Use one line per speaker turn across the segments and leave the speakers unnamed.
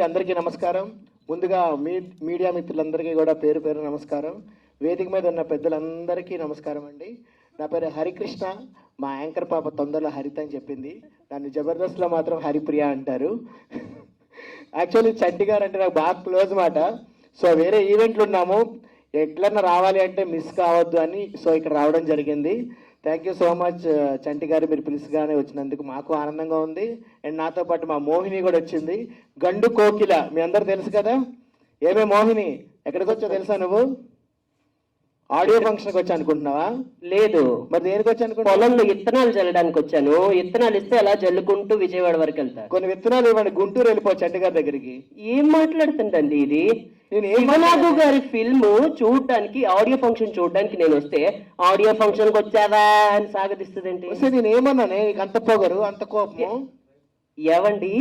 అందరికీ నమస్కారం. ముందుగా మీ మీడియా మిత్రులందరికీ కూడా పేరు పేరు నమస్కారం. వేదిక మీద ఉన్న పెద్దలందరికీ నమస్కారం అండి. నా పేరు హరికృష్ణ. మా యాంకర్ పాప తొందరలో హరిత అని చెప్పింది. దాన్ని జబర్దస్త్లో మాత్రం హరిప్రియ అంటారు. యాక్చువల్లీ చంటి గారు అంటే నాకు బాగా క్లోజ్ మాట. సో వేరే ఈవెంట్లు ఉన్నాము. ఎట్లన్నా రావాలి అంటే మిస్ కావద్దు అని సో ఇక్కడ రావడం జరిగింది. Thank you so much Chanti garu మీరు పిలుసుగానే వచ్చినందుకు మాకు ఆనందంగా ఉంది. అండ్ నాతో పాటు మా మోహిని కూడా వచ్చింది. గండు కోకిల మీ అందరు తెలుసు కదా? ఏమే మోహిని ఎక్కడికి వచ్చావు తెలుసా నువ్వు? ఆడియో ఫంక్షన్కి వచ్చా అనుకుంటున్నావా?
లేదు.
మరి దేనికి వచ్చా
పొలంలో ఇత్తనాలు చల్లడానికి వచ్చాను. ఇత్తనాలు ఇస్తే అలా జల్లుకుంటూ విజయవాడ వరకు వెళ్తా
కొన్ని విత్తనాలు ఇవ్వండి. గుంటూరు వెళ్ళిపో చంటి గారి దగ్గరికి.
ఏం మాట్లాడుతుందండి ఇది?
నేను ఏం
శివనాగు గారి ఫిల్మ్ చూడడానికి ఆడియో ఫంక్షన్ చూడడానికి నేను వస్తే ఆడియో ఫంక్షన్కి వచ్చావా అని సాగదిస్తుందండి
వస్తే నేను ఏమన్నానే నీకు అంత పొగరు అంత కోపము?
ఏవండి?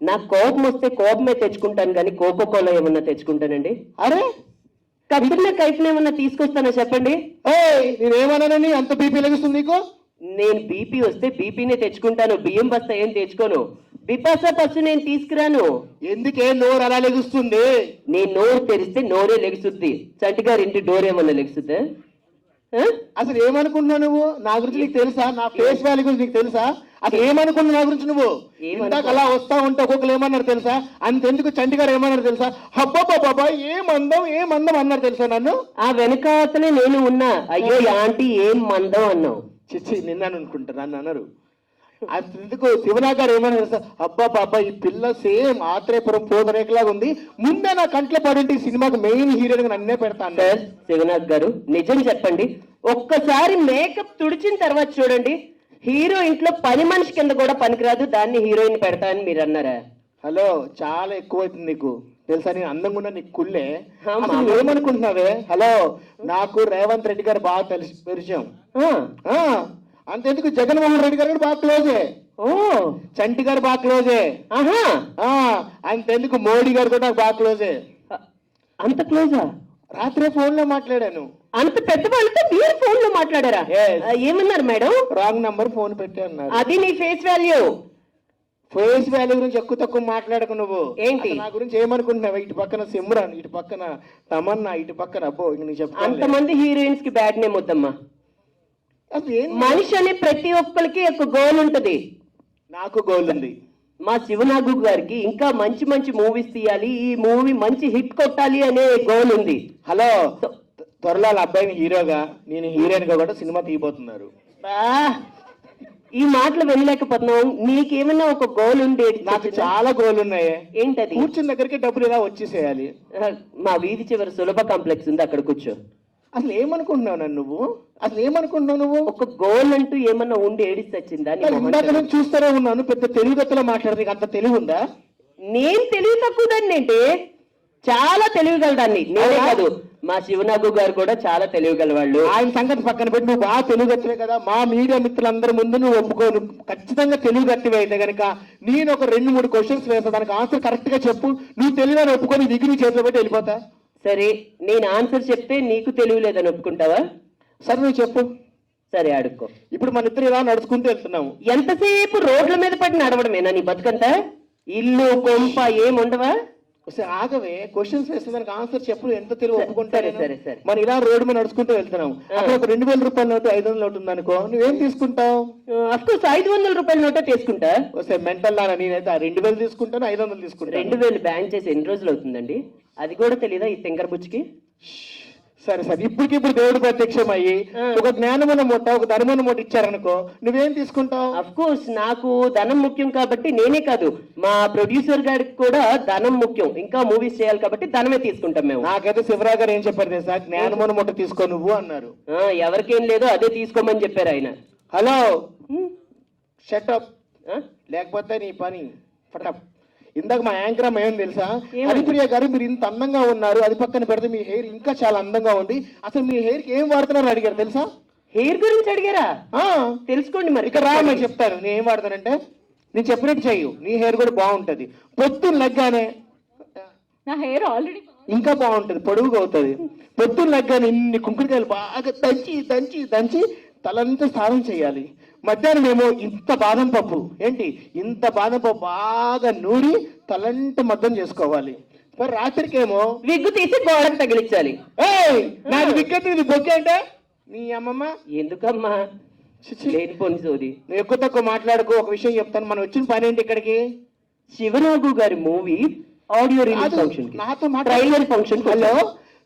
నాకు కోపం వస్తే కోపమే తెచ్చుకుంటాను కానీ కోకో కోలా ఏమన్నా తెచ్చుకుంటానండి.
అరే!
కత్తిరిన కైఫ్ని ఏమన్నా తీసుకొస్తానో చెప్పండి?
ఏయ్ నేనేమన్నానని అంత బీపీ లెగుస్తుంది నీకు?
నేను బీపీ వస్తే బీపీనే తెచ్చుకుంటాను బియ్యం బస్తా ఏం తెచ్చుకోను. బిపాసా పసు నేను తీసుకురాను.
ఎందుకే నోరు అలా లెగుస్తుంది?
నీ నోరు తెరిస్తే నోరే లెగుసుద్ది చంటి గారి ఇంటి డోర్ ఏమన్నా లెగుసుద్దా ఆ?
అసలు ఏమనుకుంటున్నావు నువ్వు? నా గురించి నీకు తెలుసా? నా ఫేస్ వాల్యూ గురించి నీకు తెలుసా? అసలు ఏమనుకున్నావు నా గురించి నువ్వు? ఇందాక అలా వస్తా ఉంటే ఒక్కొక్కరు ఏమన్నారు తెలుసా? అంతెందుకు చంటి గారు ఏమన్నారు తెలుసా? అబ్బా బాబా ఏం అందం ఏం అందం అన్నారు తెలుసా నన్ను?
ఆ వెనకాతలే నేను ఉన్నా. అయ్యో ఆంటీ ఏం మందం అన్నావు?
చిచ్చి నిన్నాను అనుకుంటా నన్ను అన్నారు అంతెందుకు శివనాథ్ గారు ఏమన్నారు అబ్బా బాబా ఈ పిల్ల సేమ్ ఆత్రేయపురం పోదరేకలాగా ఉంది. ముందే నా కంట్లో పడింటే ఈ సినిమాకి మెయిన్ హీరోయిన్ నన్నే పెడతాను
సార్ శివనాథ్ గారు నిజం చెప్పండి. ఒక్కసారి మేకప్ తుడిచిన తర్వాత చూడండి హీరో ఇంట్లో పని మనిషి కింద కూడా పనికిరాదు దాన్ని హీరోయిన్ పెడతా అని మీరు అన్నారా?
హలో చాలా ఎక్కువైతుంది నీకు. తెలుసా నేను అందంగా ఉన్నా నీకు కుళ్ళే. ఏమనుకుంటున్నావే? హలో నాకు రేవంత్ రెడ్డి గారు బాగా తెలిసి పరిచయం. అంతెందుకు జగన్మోహన్ రెడ్డి గారు కూడా బాగా క్లోజే
ఓ.
చంటి గారు బాగా క్లోజే
ఆహా.
ఆ, అంతెందుకు మోడీ గారు కూడా నాకు బాగా క్లోజే
అంత క్లోజా
రాత్రే ఫోన్లో మాట్లాడాను.
అంత పెద్ద వాళ్ళతో మీరు ఫోన్లో మాట్లాడారా?
Yes.
ఆ, ఏమన్నారు మేడం?
రాంగ్ నంబర్ ఫోన్ పెట్టి అన్నారు.
అది నీ ఫేస్ వాల్యూ
ఫేస్ వాల్యూ గురించి ఎక్కువ తక్కువ మాట్లాడకు నువ్వు.
ఏంటి?
అసలు నా గురించి ఏమనుకుంటున్నావు? ఇటు పక్కన సిమ్రాన్ ఇటు పక్కన తమన్నా ఇటు పక్కన అబ్బో ఇంక నీకు చెప్తాను
అంతమంది హీరోయిన్స్కి బ్యాడ్ నేమ్ వద్దమ్మా. మనిషి అనే ప్రతి ఒక్కరికి ఒక గోల్ ఉంటది.
నాకు గోల్ ఉంది.
మా శివనాగు గారికి ఇంకా మంచి మంచి మూవీస్ తీయాలి ఈ మూవీ మంచి హిట్ కొట్టాలి అనే గోల్ ఉంది.
హలో త్వరలో అబ్బాయిని హీరోగా నేను హీరోయిన్గా కూడా సినిమా తీయబోతున్నారు.
ఈ మాటలు వినలేకపోతున్నాం. నీకేమైనా ఒక గోల్ ఉండేది
నాకు చాలా గోల్ ఉన్నాయి.
ఏంటది?
కూర్చున్న దగ్గరికి డబ్బులు ఇలా వచ్చేసేయాలి.
మా వీధి చివరి సులభ కాంప్లెక్స్ ఉంది అక్కడ కూర్చో.
అసలు ఏమనుకుంటున్నావు నన్ను నువ్వు? అసలు ఏమనుకుంటున్నావు నువ్వు?
ఒక గోల్ అంటూ ఏమన్నా ఉండి ఏడిస్తే వచ్చిందా నీ మొహం
ఇందాక
చూడు.
నేను చూస్తూనే ఉన్నాను పెద్ద తెలుగుగత్తలో మాట్లాడితే నీకు అంత తెలివి ఉందా?
నేను తెలివి తక్కువదాన్ని ఏంటి? చాలా తెలివిగలదాన్ని నేనే కాదు మా శివనాగు గారు కూడా చాలా తెలివిగలవాళ్ళు
ఆయన సంగతి పక్కన పెట్టి నువ్వు బాగా తెలుగుగత్తలే కదా. మా మీడియా మిత్రులందరి ముందు నువ్వు ఒప్పుకోను. ఖచ్చితంగా తెలుగుగట్టివి అయితే కనుక నేను ఒక రెండు మూడు క్వశ్చన్స్ వేస్తా దానికి ఆన్సర్ కరెక్ట్గా చెప్పు. నువ్వు తెలివని ఒప్పుకొని డిగ్రీ చేతిలో పెట్టి వెళ్ళిపోతా.
సరే నేను ఆన్సర్ చెప్తే నీకు తెలివి లేదని ఒప్పుకుంటావా?
సరే నువ్వు చెప్పు.
సరే అడుక్కో
ఇప్పుడు మన ఇద్దరు ఇలా నడుచుకుంటూ వెళ్తున్నాము?
ఎంతసేపు రోడ్ల మీద పడి నడవడమేనా నీ బతుకంతా? ఇల్లు కొంప ఏం ఉండవా
ఒకసారి ఆగవే క్వశ్చన్స్ వేస్తే దానికి ఆన్సర్ చెప్పు ఎంత తెలివి
సరే,
ఒప్పుకుంటా
సరే? సరే.
మనం ఇలా రోడ్డు మీద నడుచుకుంటూ వెళ్తున్నాం. అక్కడ ఒక రెండు వేల రూపాయల నోటు ఐదు వందల నోటు ఉందనుకో నువ్వేం తీసుకుంటావు?
అఫ్కోర్స్ ఐదు వందల రూపాయల నోటే తీసుకుంటా.
వస్తే మెంటల్ నాన్న నేనైతే ఆ రెండు వేలు తీసుకుంటాను ఐదు వందలు తీసుకుంటాను.
రెండు వేలు బ్యాన్ చేసి ఎన్ని రోజులు అవుతుందండి? అది కూడా తెలీదా ఈ తింకర బుచ్చికి?
సరే సరే. ఇప్పటికిప్పుడు దేవుడు ప్రత్యక్షం అయ్యి. ఒక జ్ఞానమున్న మూట ఒక ధనమున్న మూట ఇచ్చారనుకో నువ్వేం తీసుకుంటావు?
అఫ్ కోర్స్ నాకు ధనం ముఖ్యం కాబట్టి నేనే కాదు. మా ప్రొడ్యూసర్ గారికి కూడా ధనం ముఖ్యం. ఇంకా మూవీస్ చేయాలి కాబట్టి ధనమే తీసుకుంటాం మేము.
నాకైతే శివరావు గారు ఏం చెప్పారు తెలుసా? జ్ఞానమున్న మూట తీసుకో నువ్వు అన్నారు.
ఆ, ఎవరికేం లేదో అదే తీసుకోమని చెప్పారు ఆయన.
హలో. షటప్
ఆ?
లేకపోతే నీ పని. ఫటప్. ఇందాక మా యాంకర్ అమ్మ ఏం తెలుసా?
ఏమని?
హరిప్రియ గారు మీరు ఇంత అందంగా ఉన్నారు అది పక్కన పెడితే మీ హెయిర్ ఇంకా చాలా అందంగా ఉంది. అసలు మీ హెయిర్కి ఏం వాడుతున్నారు అడిగారు తెలుసా?
హెయిర్ గురించి అడిగారా? తెలుసుకోండి మరి.
ఇక రా చెప్తాను. నేను ఏం వాడతానంటే నేను చెప్పినట్టు చెయ్యు. నీ హెయిర్ కూడా బాగుంటది. పొద్దున్న లగ్గానే
నా హెయిర్ ఆల్రెడీ
ఇంకా బాగుంటది పొడుగుగా అవుతుంది. పొద్దున్న లగ్గానే ఇన్ని కుంకుడుకాయలు బాగా దంచి దంచి దంచి తలంతా స్నానం చేయాలి. మధ్యాహ్నం ఏమో ఇంత బాదం పప్పు. ఏంటి? ఇంత బాదం పప్పు బాగా నూరి తలంట మద్దం చేసుకోవాలి. మరి రాత్రికేమో
విగ్గు తీసి గోడకు తగిలించాలి.
ఏయ్ నాకు వికెట్ ఇది బొక్కే అంటే? నీ అమ్మమ్మ?
ఎందుకమ్మా. లేనిపోని సోది.
నువ్వు ఎక్కువ తక్కువ మాట్లాడుకో ఒక విషయం చెప్తాను. మనం వచ్చిన పని ఏంటి ఇక్కడికి?
శివనాగు గారి మూవీ ఆడియో రిలీజ్ ఫంక్షన్
నాతో
ట్రైలర్ ఫంక్షన్
హలో?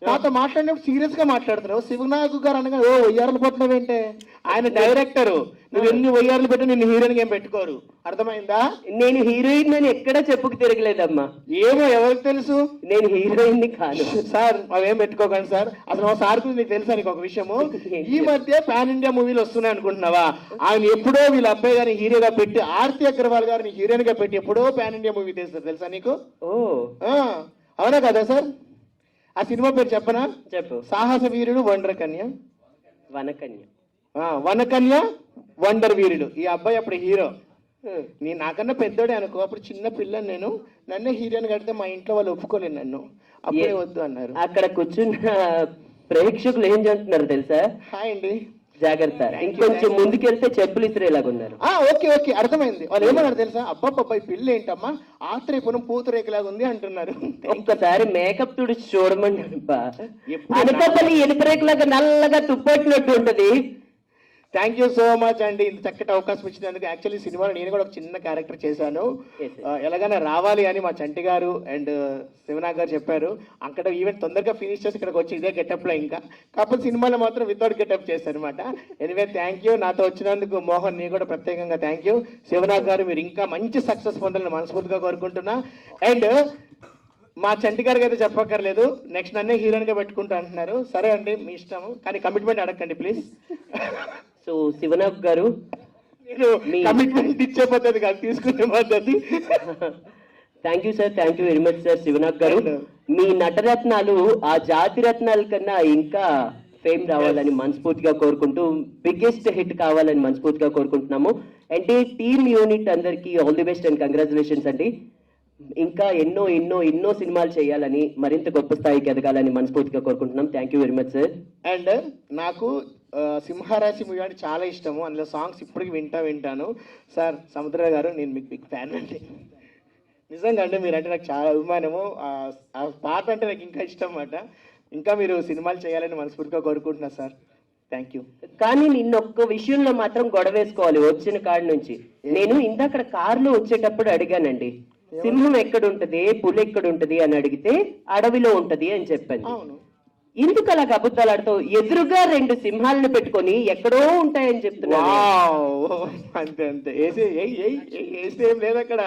నాతో మాట్లాడినప్పుడు సీరియస్గా మాట్లాడుతున్నావు. శివనాగు గారు అనగా ఓ వయ్యారులు పోతున్నావేంటే ఆయన డైరెక్టర్ నువ్వు ఎన్ని వయ్యారులు పెట్టి నిన్ను హీరోయిన్ ఏం పెట్టుకోరు. అర్థమైందా?
నేను హీరోయిన్ అని ఎక్కడా చెప్పుకు తిరగలేదమ్మా.
ఏమో ఎవరికి తెలుసు?
నేను హీరోయిన్ని కాదు.
సార్ అవేం పెట్టుకోకండి సార్. అసలు మా సార్ గురించి నీకు తెలుసా నీకు ఒక విషయము? ఈ మధ్య పాన్ ఇండియా మూవీలు వస్తున్నాయి అనుకుంటున్నావా? ఆయన ఎప్పుడో వీళ్ళ అబ్బాయి గారిని హీరోగా పెట్టి ఆర్తి అగ్రవాల్ గారిని హీరోయిన్గా పెట్టి ఎప్పుడో పాన్ ఇండియా మూవీ తీస్తారు తెలుసా నీకు?
ఓ.
ఆ, అవునా కదా సార్? ఆ సినిమా పేరు చెప్పనా?
చెప్పు.
సాహస వీరుడు వండర్ కన్య
వనకన్య.
ఆ, వనకన్య వండర్ వీరుడు ఈ అబ్బాయి అప్పుడు హీరో. నీ నాకన్నా పెద్దోడే అనుకో. అప్పుడు చిన్న పిల్లని నేను. నన్నే హీరోయిన్ కడితే మా ఇంట్లో వాళ్ళు ఒప్పుకోలేదు నన్ను. అప్పుడే వద్దు అన్నారు.
అక్కడ కూర్చున్న ప్రేక్షకులు ఏం చేస్తున్నారు తెలుసా?
హాయ్ అండి.
జాగ్రత్త. ఇంకొంచెం ముందుకెళ్తే చెప్పులు ఇసిరేలాగున్నారు
ఆ ఓకే ఓకే అర్థమైంది. వాళ్ళు ఏమన్నారు తెలుసా? అబ్బాబ్బాయి పిల్లి ఏంటమ్మా? ఆత్రేపురం పూతరేకులాగా ఉంది అంటున్నారు.
ఒక్కసారి మేకప్ తుడిచి.
ఎప్పుడు?
అనకాపల్లి ఎలుపురేకులాగా నల్లగా తుప్పట్టినట్టు ఉంటది.
థ్యాంక్ యూ సో మచ్ అండి. ఇంత చక్కటి అవకాశం ఇచ్చినందుకు యాక్చువల్లీ సినిమాలో నేను కూడా ఒక చిన్న క్యారెక్టర్ చేశాను. ఎలాగైనా రావాలి అని మా చంటి గారు అండ్ శివనాగ్ గారు చెప్పారు. అక్కడ ఈవెంట్ తొందరగా ఫినిష్ చేసి ఇక్కడికి వచ్చి ఇదే గెటప్లో ఇంకా. కాకపోతే సినిమాలో మాత్రం వితౌట్ గెటప్ చేశారు అనమాట ఎనివే థ్యాంక్ యూ నాతో వచ్చినందుకు మోహన్ నీ కూడా ప్రత్యేకంగా థ్యాంక్ యూ శివనాగ్ గారు మీరు ఇంకా మంచి సక్సెస్ పొందాలని మనస్ఫూర్తిగా కోరుకుంటున్నా. అండ్ మా చంటి గారికి అయితే చెప్పక్కర్లేదు. నెక్స్ట్ నన్నే హీరోయిన్గా పెట్టుకుంటా అంటున్నారు. సరే అండి మీ ఇష్టం కానీ కమిట్మెంట్ అడగండి ప్లీజ్
సో శివనాగ్ గారు
కమిట్మెంట్ ఇచ్చే పద్ధతి కాదు తీసుకునే పద్ధతి.
Thank you sir thank you very much sir Sivanag garu. మీ నటరత్నాలు ఆ జాతి రత్నాల కన్నా ఇంకా ఫేమ్ రావాలని మనస్ఫూర్తిగా కోరుకుంటూ బిగ్గెస్ట్ హిట్ కావాలని మనస్ఫూర్తిగా కోరుకుంటున్నాము. అంటే టీమ్ యూనిట్ అందరికీ all the best and congratulations అండి. ఇంకా ఎన్నో ఎన్నో ఎన్నో సినిమాలు చేయాలని మరింత గొప్ప స్థాయికి ఎదగాలని మనస్ఫూర్తిగా కోరుకుంటున్నాం. Thank you very much sir
and నాకు సింహరాశి మూవీ అంటే చాలా ఇష్టము. అందులో సాంగ్స్ ఇప్పటికి వింటా వింటాను. సార్ సముద్ర గారు నేను మీకు బిగ్ ఫ్యాన్ అండి. నిజంగా అంటే మీరంటే నాకు చాలా అభిమానము. ఆ- పాట అంటే నాకు ఇంకా ఇష్టం అన్నమాట. ఇంకా మీరు సినిమాలు చేయాలని మనస్ఫూర్తిగా కోరుకుంటున్నా సార్. థ్యాంక్ యూ
కానీ నిన్న ఒక్క విషయంలో మాత్రం గొడవ వేసుకోవాలి వచ్చిన కాడ నుంచి. నేను ఇందాక కారులో వచ్చేటప్పుడు అడిగానండి. సింహం ఎక్కడ ఉంటది పులి ఎక్కడ ఉంటది అని అడిగితే అడవిలో ఉంటది అని చెప్పాను
అవును.
ఎందుకు అలా అబద్ధాలు ఎదురుగా రెండు సింహాలను పెట్టుకొని ఎక్కడో ఉంటాయని చెప్తున్నాను
అంతే అంతే. వేసి ఏయ్ వేస్తే ఏం లేదు అక్కడ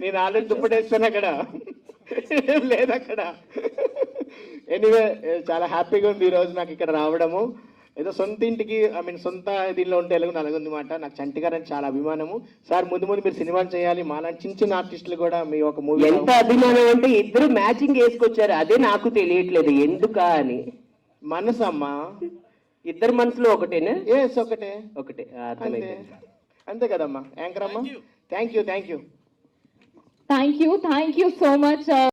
నేను ఆల్రెడీ దుప్పటేస్తాను అక్కడ లేదక్కడ. లేదు అక్కడ ఎనీవే చాలా హ్యాపీగా ఉంది ఈరోజు నాకు ఇక్కడ రావడము. ఏదో సొంత ఇంటికి ఐ మీన్ సొంత దీనిలో ఉంటే ఎలాగో నలుగుంది మాట నాకు చంటి గారు అంటే చాలా అభిమానము. సార్ ముందు ముందు మీరు సినిమాలు చేయాలి మాలాంటి చిన్న చిన్న ఆర్టిస్టులు కూడా మీ ఒక మూవీ
ఎంత అభిమానం అంటే ఇద్దరు మ్యాచింగ్ వేసుకొచ్చారు అదే నాకు తెలియట్లేదు. ఎందుకా అని.
మనసు అమ్మా?
ఇద్దరు మనసులో ఒకటేనా?
ఏస్ ఒకటే.
ఒకటే.
అంతే. కదమ్మా. యాంకర్ అమ్మా? Thank you thank you
thank you thank you so much